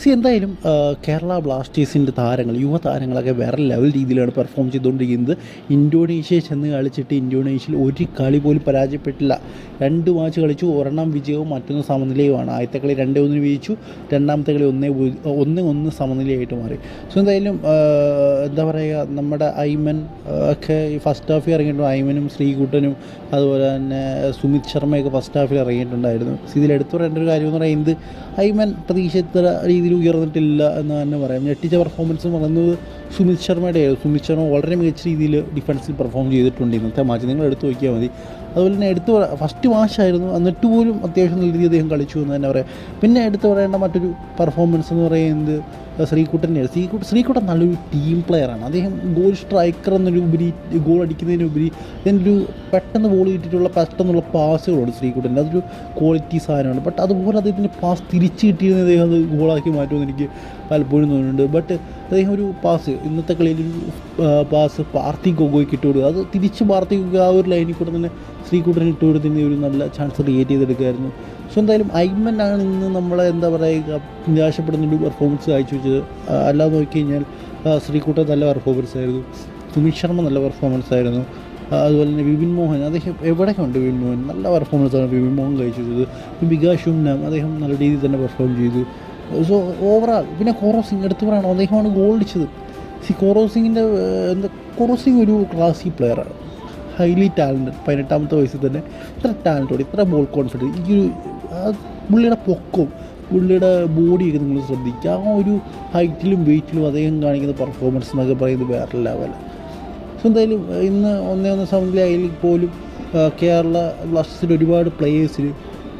C എന്തായാലും കേരള ബ്ലാസ്റ്റേഴ്സിന്റെ താരങ്ങൾ യുവ താരങ്ങളൊക്കെ വേറെ ലെവൽ രീതിയിലാണ് പെർഫോം ചെയ്തുകൊണ്ടിരിക്കുന്നത്. ഇന്തോനേഷ്യ ചെന്ന് കളിച്ചിട്ട് ഇന്തോനേഷ്യയിൽ ഒരു കളി പോലും പരാജയപ്പെട്ടില്ല. രണ്ട് മാച്ച് കളിച്ചു. ഒരെണ്ണം വിജയവും മറ്റൊന്ന് സമനിലയുമാണ്. ആദ്യത്തെ കളി രണ്ടേ ഒന്നിന് വിജയിച്ചു. രണ്ടാമത്തെ കളി ഒന്നേ ഒന്ന് ഒന്ന് സമനിലയായിട്ട് മാറി. സോ എന്തായാലും എന്താ പറയുക നമ്മുടെ ഐമൻ ഒക്കെ ഫസ്റ്റ് ഹാഫിൽ ഇറങ്ങിയിട്ടുണ്ട്. ഐമനും ശ്രീകുട്ടനും അതുപോലെ തന്നെ സുമിത് ശർമ്മയൊക്കെ ഫസ്റ്റ് ഹാഫിൽ ഇറങ്ങിയിട്ടുണ്ടായിരുന്നു. ഇതിൽ എടുത്തു പറയേണ്ട ഒരു കാര്യം എന്ന് പറയുന്നത് ഐമൻ പ്രതീക്ഷിച്ച രീതിയിൽ ഉയർന്നിട്ടില്ല എന്ന് തന്നെ പറയാം. ഞെട്ടിച്ച പെർഫോമൻസ് എന്ന് പറയുന്നത് സുമിത് ശർമ്മയുടെ സുമിത് ശർമ്മ വളരെ മികച്ച രീതിയിൽ ഡിഫൻസിൽ പെർഫോം ചെയ്തിട്ടുണ്ട് ഇന്നത്തെ മാച്ച് നിങ്ങൾ എടുത്തു നോക്കിയാൽ മതി. അതുപോലെ തന്നെ എടുത്ത് ഫസ്റ്റ് മാച്ചായിരുന്നു എന്നിട്ട് പോലും അത്യാവശ്യം നല്ല രീതിയിൽ അദ്ദേഹം കളിച്ചു എന്ന് തന്നെ പറയാം. പിന്നെ എടുത്തു പറയേണ്ട മറ്റൊരു പെർഫോമൻസ് എന്ന് പറയുന്നത് ശ്രീകുട്ടന്റെയാണ് ശ്രീകുട്ടൻ ശ്രീകുട്ടൻ നല്ലൊരു ടീം പ്ലെയറാണ് അദ്ദേഹം ഗോൾ സ്ട്രൈക്കർ എന്നൊരു ഉപരി ഗോൾ അടിക്കുന്നതിനുപരി അതിനൊരു പെട്ടെന്ന് ബോൾ കിട്ടിയിട്ടുള്ള പെട്ടെന്നുള്ള പാസുകളുണ്ട് ശ്രീകുട്ടന്റെ അതൊരു ക്വാളിറ്റി സാധനമാണ്. ബട്ട് അതുപോലെ അദ്ദേഹത്തിന്റെ പാസ് തിരിച്ച് കിട്ടിയിരുന്ന അദ്ദേഹം അത് ഗോളാക്കി മാറ്റുമെന്ന് എനിക്ക് പലപ്പോഴും തോന്നുന്നുണ്ട്. ബട്ട് അദ്ദേഹം ഒരു പാസ് ഇന്നത്തെ കളിയിൽ ഒരു പാസ് പാർത്തി ഗൊഗോയ്ക്ക് ഇട്ട് കൊടുക്കുക. അത് തിരിച്ച് പാർത്തി ഗോഗോ ആ ഒരു ലൈനിൽ കൂടെ തന്നെ ശ്രീകുട്ടൻ ഇട്ട് കൊടുത്തതിന് ഒരു നല്ല ചാൻസ് ക്രിയേറ്റ് ചെയ്തെടുക്കുമായിരുന്നു സോ എന്തായാലും ആണ് ഇന്ന് നമ്മളെ എന്താ പറയുക നിരാശപ്പെടുന്ന ഒരു പെർഫോമൻസ് കാഴ്ച വെച്ചത് അല്ലാതെ നോക്കി കഴിഞ്ഞാൽ ശ്രീകുട്ട നല്ല പെർഫോമൻസ് ആയിരുന്നു. സുമിത് ശർമ്മ നല്ല പെർഫോമൻസ് ആയിരുന്നു. അതുപോലെ തന്നെ വിപിൻ മോഹൻ അദ്ദേഹം എവിടെയൊക്കെ ഉണ്ട് വിപിൻ മോഹൻ? നല്ല പെർഫോമൻസ് ആണ് വിപിൻ മോഹൻ കാഴ്ചവെച്ചത്. വികാസ് നാം അദ്ദേഹം നല്ല രീതിയിൽ തന്നെ പെർഫോം ചെയ്തു. സോ ഓവറാൾ പിന്നെ കോറോ സിംഗ് എടുത്തു പറയണം? അദ്ദേഹമാണ് ഗോൾ അടിച്ചത്. സി കോറോ സിംഗിന്റെ എന്താ കോറോ സിംഗ് ഒരു ക്ലാസി പ്ലെയറാണ് ഹൈലി ടാലന്റഡ് പതിനെട്ടാമത്തെ വയസ്സിൽ തന്നെ. ഇത്ര ടാലന്റോട് ഇത്ര ബോൾ കോൺഫിഡൻസ് ഈ ഒരു പുള്ളിയുടെ പൊക്കവും പുള്ളിയുടെ ബോഡിയൊക്കെ നിങ്ങൾ ശ്രദ്ധിക്കുക. ആ ഒരു ഹൈറ്റിലും വെയിറ്റിലും അദ്ദേഹം കാണിക്കുന്ന പെർഫോമൻസ് എന്നൊക്കെ പറയുന്നത് വേറെ ലെവലാണ് സോ എന്തായാലും ഇന്ന് ഒന്നേ ഒന്ന് സമനിലയിൽ പോലും കേരള ബ്ലാസ്റ്റേഴ്സിൽ ഒരുപാട് പ്ലേയേഴ്സിന്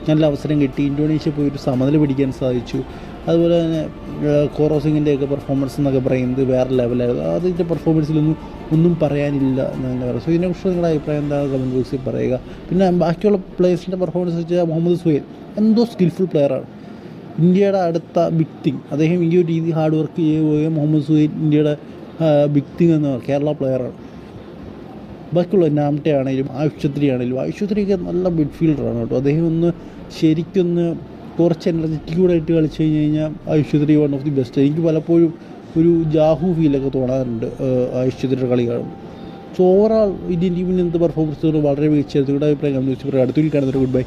നല്ല അവസരം കിട്ടി. ഇന്തോനേഷ്യ പോയി ഒരു സമനില പിടിക്കാൻ സാധിച്ചു. അതുപോലെ തന്നെ കോറോസിങ്ങിന്റെയൊക്കെ കോറോ പെർഫോമൻസ് എന്നൊക്കെ പറയുന്നത് വേറെ ലെവലായിരുന്നു അതിന്റെ പെർഫോമൻസിലൊന്നും ഒന്നും പറയാനില്ല എന്ന് പറയാം സോ ഇതിനെക്കുറിച്ച് നിങ്ങളുടെ അഭിപ്രായം എന്താണ് കമന്റ് ബോക്സിൽ പറയുക. പിന്നെ ബാക്കിയുള്ള പ്ലേയേഴ്സിന്റെ പെർഫോമൻസ് വെച്ചാൽ മുഹമ്മദ് സുഹേൽ. എന്തോ സ്കിൽഫുൾ പ്ലെയറാണ് ഇന്ത്യയുടെ അടുത്ത ബിഗ് തിങ് അദ്ദേഹം ഈ ഒരു രീതി ഹാർഡ് വർക്ക് ചെയ്യുകയും മുഹമ്മദ് സുഹൈൽ ഇന്ത്യയുടെ ബിഗ് തിങ് എന്ന കേരള പ്ലെയറാണ് ബാക്കിയുള്ള നാംറ്റെ ആണെങ്കിലും ആയുഷത്രി ആണെങ്കിലും ആയുഷത്രിയൊക്കെ നല്ല മിഡ്ഫീൽഡറാണ് കേട്ടോ. അദ്ദേഹം ഒന്ന് ശരിക്കൊന്ന് കുറച്ച് എനർജറ്റിക് കൂടെ ആയിട്ട് കളിച്ചു കഴിഞ്ഞ് കഴിഞ്ഞാൽ ആയുഷത്രി വൺ ഓഫ് ദി ബെസ്റ്റ് എനിക്ക് പലപ്പോഴും ഒരു ജാഹു ഫീലൊക്കെ തോന്നാറുണ്ട് ആയുഷത്രിയുടെ കളി കാണുമ്പോൾ. സോ ഓവറാൾ ഇന്ത്യൻ ടീമിന് എന്ത് പെർഫോമൻസ് വളരെ മികച്ചായിരുന്നു അഭിപ്രായം അടുത്തൊരു കാണുന്നൊരു ഗുഡ് ബൈ